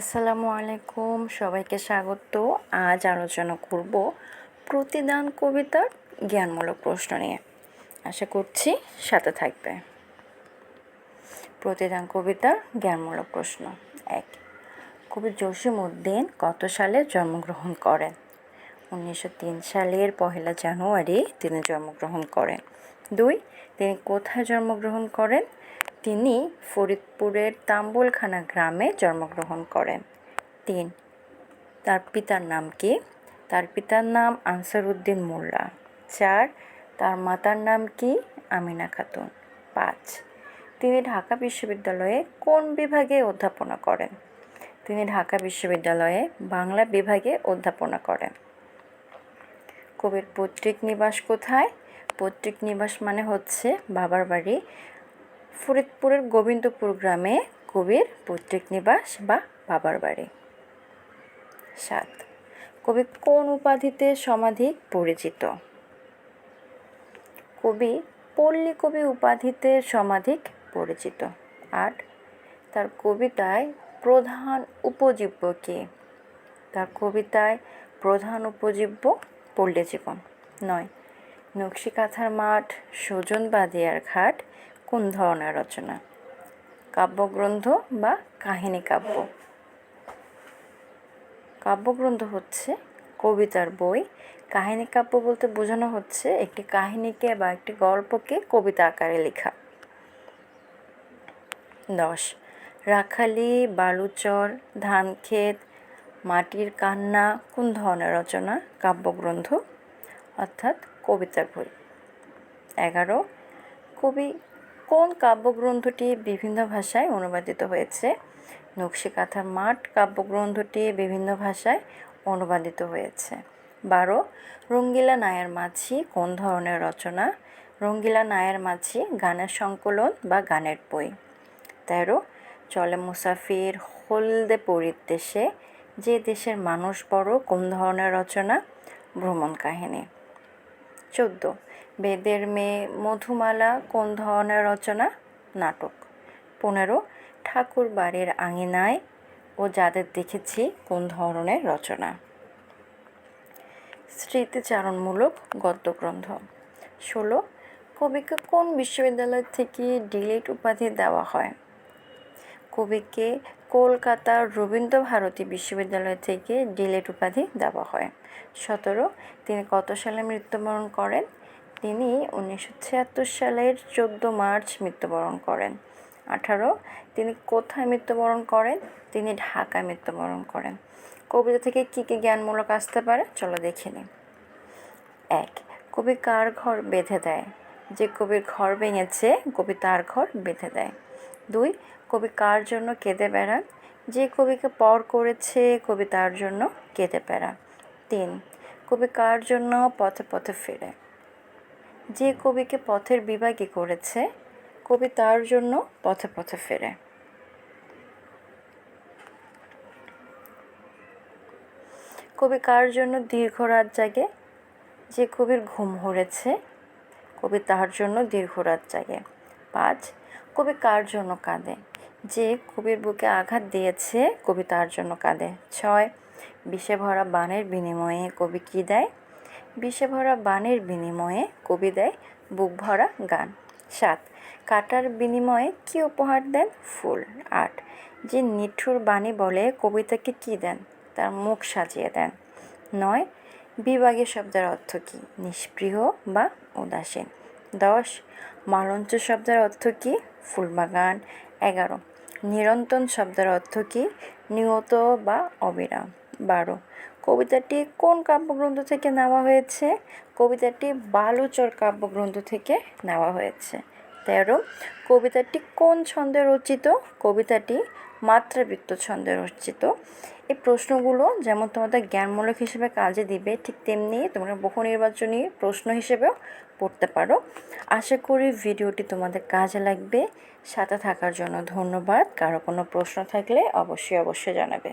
আসসালামু আলাইকুম, সবাইকে স্বাগত। আজ আলোচনা করব প্রতিদান কবিতার জ্ঞানমূলক প্রশ্ন নিয়ে। আশা করছি সাথে থাকবে। প্রতিদান কবিতার জ্ঞানমূলক প্রশ্ন এক। কবি জসিম উদ্দিন কত সালে জন্মগ্রহণ করেন? উনিশশো তিন সালের পহেলা জানুয়ারি তিনি জন্মগ্রহণ করেন। দুই, তিনি কোথায় জন্মগ্রহণ করেন? তিনি ফরিদপুরের তাম্বুলখানা গ্রামে জন্মগ্রহণ করেন। তিন, তার পিতার নাম কি? তার পিতার নাম আনসার উদ্দিন মোল্লা। চার, তার মাতার নাম কি? আমিনা খাতুন। পাঁচ, তিনি ঢাকা বিশ্ববিদ্যালয়ে কোন বিভাগে অধ্যাপনা করেন? তিনি ঢাকা বিশ্ববিদ্যালয়ে বাংলা বিভাগে অধ্যাপনা করেন। কবির পৈতৃক নিবাস কোথায়? পৈতৃক নিবাস মানে হচ্ছে বাবার বাড়ি ফরিদপুরের গোবিন্দপুর গ্রামে কবির পৈতৃক নিবাস বা বাবার বাড়ি। সাত। কবি কোন উপাধিতে সমাধিক পরিচিত? কবি পল্লী কবি উপাধিতে সমাধিক পরিচিত। আট। তার কবিতায় প্রধান উপজীব্য কে? তার কবিতায় প্রধান উপজীব্য পল্লী জীবন। নয়। নকশিকাথার মাঠ সুজন বাদিয়ার ঘাট কোন ধরনের রচনা? কাব্যগ্রন্থ বা কাহিনী কাব্য? কাব্যগ্রন্থ হচ্ছে কবিতার বই। কাহিনী কাব্য বলতে বোঝানো হচ্ছে একটি কাহিনীকে বা একটি গল্পকে কবিতা আকারে লেখা। দশ, রাখালি, বালুচর, ধানক্ষেত, মাটির কান্না, কোন ধরনের রচনা? কাব্যগ্রন্থ, অর্থাৎ কবিতার বই। এগারো, কবি কোন কাব্যগ্রন্থটি বিভিন্ন ভাষায় অনুবাদিত হয়েছে? নকশিকাথার মাঠ কাব্যগ্রন্থটি বিভিন্ন ভাষায় অনুবাদিত হয়েছে। বারো, রঙ্গিলা নায়ের মাঝি কোন ধরনের রচনা? রঙ্গিলা নায়ের মাঝি গানের সংকলন বা গানের বই। তেরো, চলে মুসাফির হলদে পরিত দেশে, যে দেশের মানুষ বড় কোন ধরনের রচনা? ভ্রমণ কাহিনী। চোদ্দ। বেদের মেয়ে মধুমালা, কোন ধরনের রচনা? নাটক। পনেরো, ঠাকুর বাড়ির আঙিনায় ও যাদের দেখেছি, কোন ধরনের রচনা? স্মৃতিচারণমূলক গদ্যগ্রন্থ। ষোলো, কবিকে কোন বিশ্ববিদ্যালয় থেকে ডিলিট উপাধি দেওয়া হয়? কবিকে কলকাতার রবীন্দ্র ভারতী বিশ্ববিদ্যালয় থেকে ডিলেট উপাধি দেওয়া হয়। সতেরো, তিনি কত সালে মৃত্যুবরণ করেন? তিনি উনিশশো ছিয়াত্তর সালের চোদ্দ মার্চ মৃত্যুবরণ করেন। আঠারো, তিনি কোথায় মৃত্যুবরণ করেন? তিনি ঢাকায় মৃত্যুবরণ করেন। কবিতা থেকে কী কী জ্ঞানমূলক আসতে পারে? চলো দেখে নিই। এক, কবি কার ঘর বেঁধে দেয়? যে কবির ঘর ভেঙেছে, কবি তার ঘর বেঁধে দেয়। দুই, কবি কার জন্য কেঁদে বেড়ান? যে কবিকে পর করেছে কবি তার জন্য কেঁদে বেড়ান। তিন, কবি কার জন্য পথে পথে ফেরে? যে কবিকে পথের বিভাগী করেছে কবি তার জন্য পথে পথে ফেরে। কবি কার জন্য দীর্ঘ রাত জাগে? যে কবির ঘুম হরেছে কবি তার জন্য দীর্ঘ রাত জাগে। পাঁচ কবি কার জন্য কাঁদে? যে কবির বুকে আঘাত দিয়েছে, কবি তার জন্য কাঁদে। ছয়, বিষে ভরা বানের বিনিময়ে কবি কী দেয়? বিষে ভরা বানের বিনিময়ে কবি দেয় বুক ভরা গান। সাত, কাটার বিনিময়ে কী উপহার দেন? ফুল। আট, যে নিঠুর বাণী বলে কবিতাকে কী দেন? তার মুখ সাজিয়ে দেন। নয় বিভাগীয় শব্দের অর্থ কী? নিষ্পৃহ বা উদাসীন। দশ, মালঞ্চ শব্দের অর্থ কী? ফুলবাগান, এগারো। নিরন্তন শব্দের অর্থ কী? নিহত বা অবিরাম বারো। কবিতাটি কোন কাব্যগ্রন্থ থেকে নেওয়া হয়েছে? কবিতাটি বালুচর কাব্যগ্রন্থ থেকে নেওয়া হয়েছে। তেরো। কবিতাটি কোন ছন্দে রচিত? কবিতাটি মাত্রাবৃত্ত ছন্দে রচিত। এই প্রশ্নগুলো যেমন তোমাদের জ্ঞানমূলক হিসেবে কাজে দিবে, ঠিক তেমনি তোমরা বহু নির্বাচনী প্রশ্ন হিসেবেও পড়তে পারো। আশা করি ভিডিওটি তোমাদের কাজে লাগবে। সাথে থাকার জন্য ধন্যবাদ। কারও কোনো প্রশ্ন থাকলে অবশ্যই অবশ্যই জানাবে।